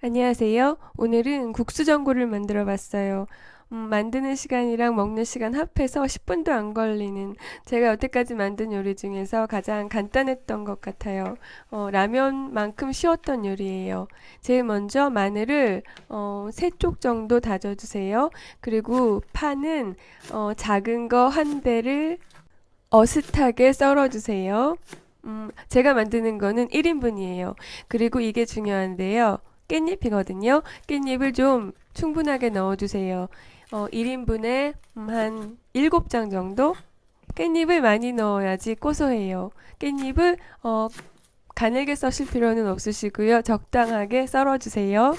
안녕하세요. 오늘은 국수 전골을 만들어 봤어요. 음, 만드는 시간이랑 먹는 시간 합해서 10분도 안 걸리는 제가 여태까지 만든 요리 중에서 가장 간단했던 것 같아요. 어, 라면만큼 쉬웠던 요리예요. 제일 먼저 마늘을 어, 세쪽 정도 다져주세요. 그리고 파는 어, 작은 거 한 대를 어슷하게 썰어주세요. 음, 제가 만드는 거는 1인분이에요. 그리고 이게 중요한데요. 깻잎이거든요. 깻잎을 좀 충분하게 넣어주세요. 어, 1인분에 한 7장 정도? 깻잎을 많이 넣어야지 고소해요. 깻잎을 어, 가늘게 써실 필요는 없으시고요. 적당하게 썰어주세요.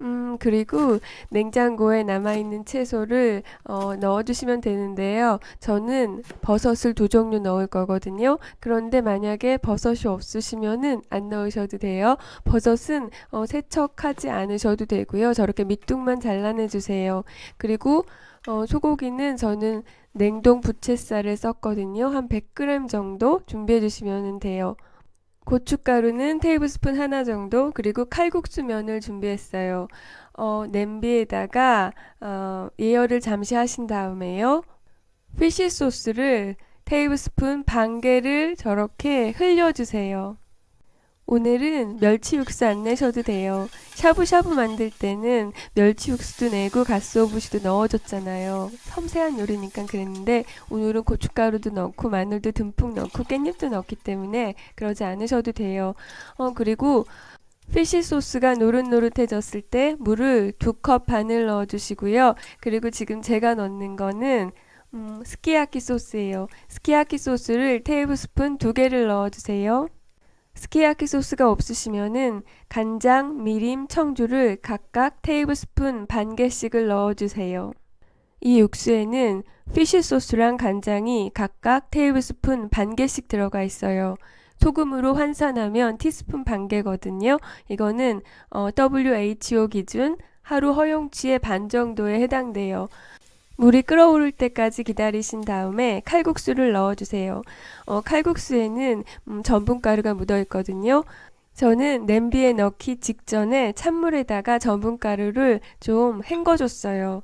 음, 그리고 냉장고에 남아있는 채소를 어, 넣어주시면 되는데요. 저는 버섯을 두 종류 넣을 거거든요. 그런데 만약에 버섯이 없으시면은 안 넣으셔도 돼요. 버섯은 어, 세척하지 않으셔도 되고요. 저렇게 밑둥만 잘라내주세요. 그리고 어, 소고기는 저는 냉동 부채살을 썼거든요. 한 100g 정도 준비해 주시면 돼요. 고춧가루는 테이블스푼 하나 정도, 그리고 칼국수 면을 준비했어요. 어, 냄비에다가 어, 예열을 잠시 하신 다음에요. 피쉬 소스를 테이블스푼 반 개를 저렇게 흘려주세요. 오늘은 멸치 육수 안 내셔도 돼요. 샤브샤브 만들 때는 멸치 육수도 내고 가스오부시도 넣어줬잖아요. 섬세한 요리니까 그랬는데 오늘은 고춧가루도 넣고 마늘도 듬뿍 넣고 깻잎도 넣기 때문에 그러지 않으셔도 돼요. 어 그리고 피시 소스가 노릇노릇해졌을 때 물을 두 컵 반을 넣어주시고요. 그리고 지금 제가 넣는 거는 음, 스키야키 소스예요. 스키야키 소스를 테이블 스푼 두 개를 넣어주세요. 스키야키 소스가 없으시면은 간장, 미림, 청주를 각각 테이블스푼 반 개씩을 넣어주세요. 이 육수에는 피쉬 소스랑 간장이 각각 테이블스푼 반 개씩 들어가 있어요. 소금으로 환산하면 티스푼 반 개거든요. 이거는 어, WHO 기준 하루 허용치의 반 정도에 해당돼요. 물이 끓어오를 때까지 기다리신 다음에 칼국수를 넣어주세요. 어, 칼국수에는 음, 전분가루가 묻어 있거든요. 저는 냄비에 넣기 직전에 찬물에다가 전분가루를 좀 헹궈줬어요.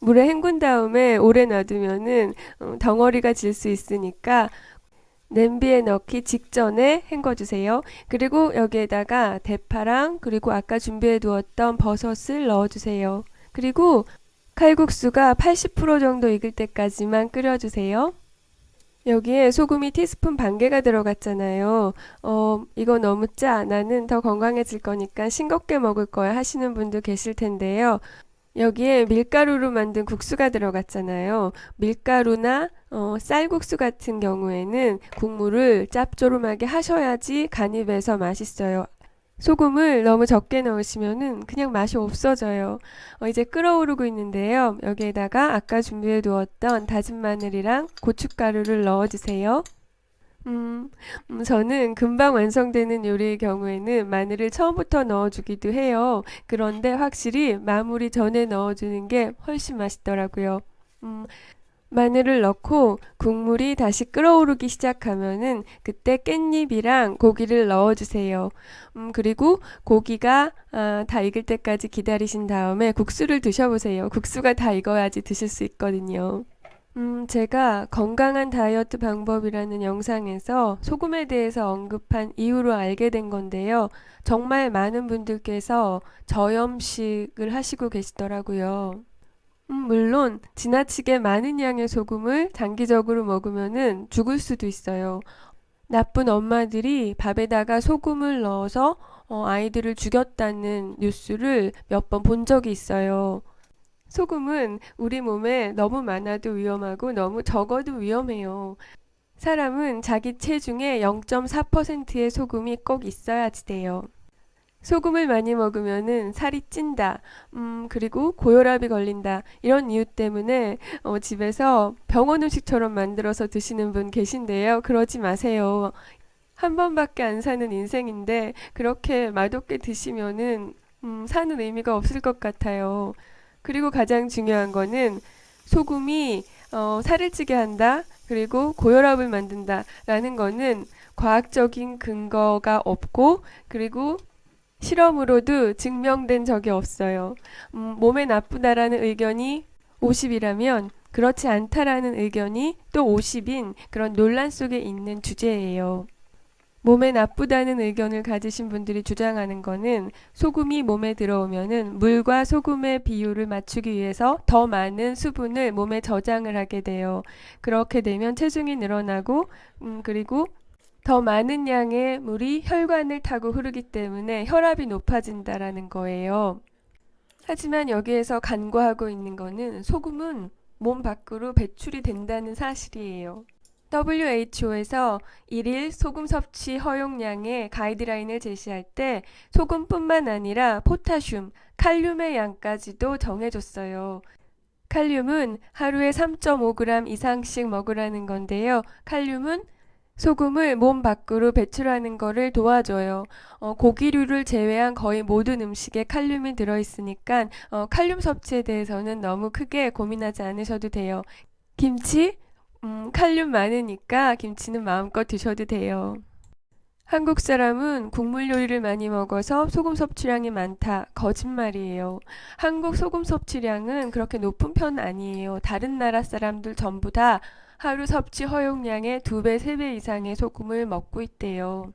물에 헹군 다음에 오래 놔두면은 음, 덩어리가 질 수 있으니까 냄비에 넣기 직전에 헹궈주세요. 그리고 여기에다가 대파랑 그리고 아까 준비해 두었던 버섯을 넣어주세요. 그리고 칼국수가 80% 정도 익을 때까지만 끓여주세요. 여기에 소금이 티스푼 반 개가 들어갔잖아요. 어, 이거 너무 짜. 나는 더 건강해질 거니까 싱겁게 먹을 거야 하시는 분도 계실 텐데요. 여기에 밀가루로 만든 국수가 들어갔잖아요. 밀가루나 어, 쌀국수 같은 경우에는 국물을 짭조름하게 하셔야지 간이 배서 맛있어요. 소금을 너무 적게 넣으시면은 그냥 맛이 없어져요. 어, 이제 끓어오르고 있는데요. 여기에다가 아까 준비해 두었던 다진 마늘이랑 고춧가루를 넣어주세요. 음, 음, 저는 금방 완성되는 요리의 경우에는 마늘을 처음부터 넣어주기도 해요. 그런데 확실히 마무리 전에 넣어주는 게 훨씬 맛있더라고요. 음, 마늘을 넣고 국물이 다시 끓어오르기 시작하면은 그때 깻잎이랑 고기를 넣어주세요. 음, 그리고 고기가 아, 다 익을 때까지 기다리신 다음에 국수를 드셔보세요. 국수가 다 익어야지 드실 수 있거든요. 음, 제가 건강한 다이어트 방법이라는 영상에서 소금에 대해서 언급한 이후로 알게 된 건데요. 정말 많은 분들께서 저염식을 하시고 계시더라고요. 음, 물론 지나치게 많은 양의 소금을 장기적으로 먹으면은 죽을 수도 있어요. 나쁜 엄마들이 밥에다가 소금을 넣어서 어, 아이들을 죽였다는 뉴스를 몇 번 본 적이 있어요. 소금은 우리 몸에 너무 많아도 위험하고 너무 적어도 위험해요. 사람은 자기 체중의 0.4%의 소금이 꼭 있어야지 돼요. 소금을 많이 먹으면은 살이 찐다. 음, 그리고 고혈압이 걸린다. 이런 이유 때문에 어, 집에서 병원 음식처럼 만들어서 드시는 분 계신데요. 그러지 마세요. 한 번밖에 안 사는 인생인데 그렇게 맛없게 드시면은 음, 사는 의미가 없을 것 같아요. 그리고 가장 중요한 거는 소금이 어, 살을 찌게 한다. 그리고 고혈압을 만든다라는 거는 과학적인 근거가 없고 그리고 실험으로도 증명된 적이 없어요. 음, 몸에 나쁘다라는 의견이 50이라면 그렇지 않다라는 의견이 또 50인 그런 논란 속에 있는 주제예요. 몸에 나쁘다는 의견을 가지신 분들이 주장하는 거는 소금이 몸에 들어오면은 물과 소금의 비율을 맞추기 위해서 더 많은 수분을 몸에 저장을 하게 돼요. 그렇게 되면 체중이 늘어나고 음, 그리고 더 많은 양의 물이 혈관을 타고 흐르기 때문에 혈압이 높아진다라는 거예요. 하지만 여기에서 간과하고 있는 거는 소금은 몸 밖으로 배출이 된다는 사실이에요. WHO에서 일일 소금 섭취 허용량의 가이드라인을 제시할 때 소금뿐만 아니라 포타슘, 칼륨의 양까지도 정해줬어요. 칼륨은 하루에 3.5g 이상씩 먹으라는 건데요. 칼륨은 소금을 몸 밖으로 배출하는 것을 도와줘요. 어, 고기류를 제외한 거의 모든 음식에 칼륨이 들어있으니까 어, 칼륨 섭취에 대해서는 너무 크게 고민하지 않으셔도 돼요. 김치? 음, 칼륨 많으니까 김치는 마음껏 드셔도 돼요. 한국 사람은 국물 요리를 많이 먹어서 소금 섭취량이 많다. 거짓말이에요. 한국 소금 섭취량은 그렇게 높은 편 아니에요. 다른 나라 사람들 전부 다 하루 섭취 허용량의 두 배, 세배 이상의 소금을 먹고 있대요.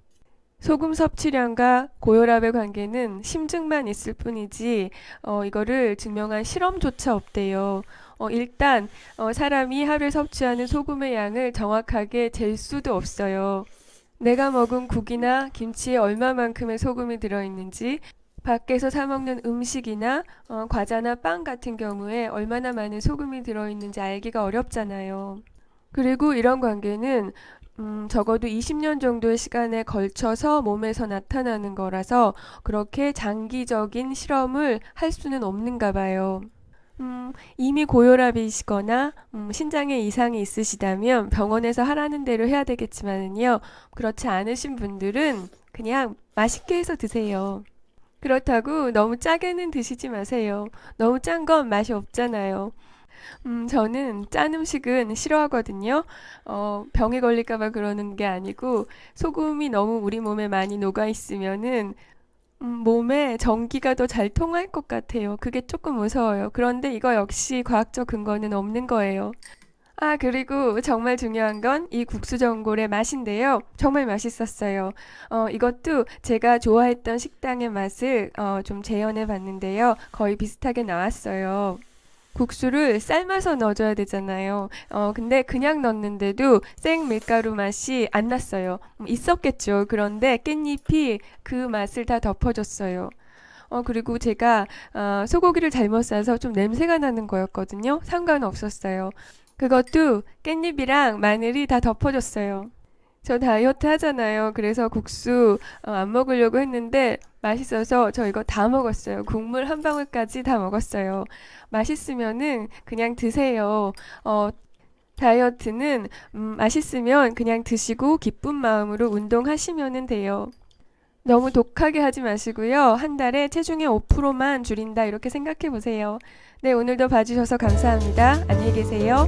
소금 섭취량과 고혈압의 관계는 심증만 있을 뿐이지 어, 이거를 증명한 실험조차 없대요. 어, 일단 어, 사람이 하루에 섭취하는 소금의 양을 정확하게 잴 수도 없어요. 내가 먹은 국이나 김치에 얼마만큼의 소금이 들어있는지 밖에서 사 먹는 음식이나 어, 과자나 빵 같은 경우에 얼마나 많은 소금이 들어있는지 알기가 어렵잖아요. 그리고 이런 관계는 음, 적어도 20년 정도의 시간에 걸쳐서 몸에서 나타나는 거라서 그렇게 장기적인 실험을 할 수는 없는가 봐요. 음, 이미 고혈압이시거나 음, 신장에 이상이 있으시다면 병원에서 하라는 대로 해야 되겠지만은요. 그렇지 않으신 분들은 그냥 맛있게 해서 드세요. 그렇다고 너무 짜게는 드시지 마세요. 너무 짠 건 맛이 없잖아요. 음, 저는 짠 음식은 싫어하거든요. 어, 병에 걸릴까봐 그러는 게 아니고 소금이 너무 우리 몸에 많이 녹아 있으면은 음, 몸에 전기가 더 잘 통할 것 같아요. 그게 조금 무서워요. 그런데 이거 역시 과학적 근거는 없는 거예요. 아, 그리고 정말 중요한 건 이 국수 전골의 맛인데요. 정말 맛있었어요. 어, 이것도 제가 좋아했던 식당의 맛을 어, 좀 재현해 봤는데요. 거의 비슷하게 나왔어요. 국수를 삶아서 넣어줘야 되잖아요. 어, 근데 그냥 넣었는데도 생 밀가루 맛이 안 났어요. 음, 있었겠죠. 그런데 깻잎이 그 맛을 다 덮어줬어요. 어, 그리고 제가 어, 소고기를 잘못 싸서 좀 냄새가 나는 거였거든요. 상관없었어요. 그것도 깻잎이랑 마늘이 다 덮어줬어요. 저 다이어트 하잖아요. 그래서 국수 어, 안 먹으려고 했는데 맛있어서 저 이거 다 먹었어요. 국물 한 방울까지 다 먹었어요. 맛있으면은 그냥 드세요. 어, 다이어트는 음, 맛있으면 그냥 드시고 기쁜 마음으로 운동하시면 돼요. 너무 독하게 하지 마시고요. 한 달에 체중의 5%만 줄인다 이렇게 생각해 보세요. 네, 오늘도 봐주셔서 감사합니다. 안녕히 계세요.